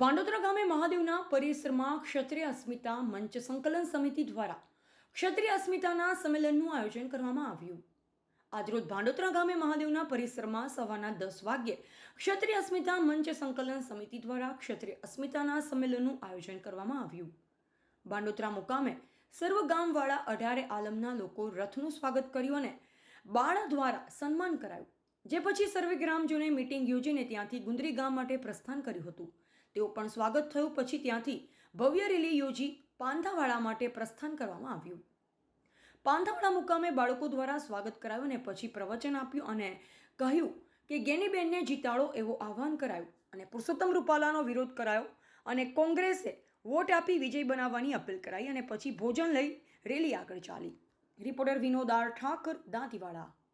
ભાંડોદરા ગામે મહાદેવના પરિસરમાં ક્ષત્રિય અસ્મિતા મંચ સંકલન સમિતિ દ્વારા ક્ષત્રિય અસ્મિતાના સંમેલનનું આયોજન કરવામાં આવ્યું. આજરોજ ભાંડોદરા ગામે મહાદેવના પરિસરમાં સવારના દસ વાગ્યે ક્ષત્રિય અસ્મિતા મંચ સંકલન સમિતિ દ્વારા ક્ષત્રિય અસ્મિતાના સંમેલનનું આયોજન કરવામાં આવ્યું. ભાંડોદરા મુકામે સર્વ ગામવાળા અઢારે આલમના લોકો રથનું સ્વાગત કર્યું અને બાળા દ્વારા સન્માન કરાયું. જે પછી સર્વે ગ્રામજનોએ મિટિંગ યોજીને ત્યાંથી ગુંદરી ગામ માટે પ્રસ્થાન કર્યું હતું. તેઓ પણ સ્વાગત થયું, પછી ત્યાંથી ભવ્ય રેલી યોજી પાંધાવાળા માટે પ્રસ્થાન કરવામાં આવ્યું. પાંધાવાળા મુકામે બાળકો દ્વારા સ્વાગત કરાયું અને પછી પ્રવચન આપ્યું અને કહ્યું કે ગેનીબેનને જીતાડો એવો આહવાન કરાયું અને પુરુષોત્તમ રૂપાલાનો વિરોધ કરાયો અને કોંગ્રેસે વોટ આપી વિજય બનાવવાની અપીલ કરાઈ અને પછી ભોજન લઈ રેલી આગળ ચાલી. Reporter Vinod R Thakar, Dantiwada.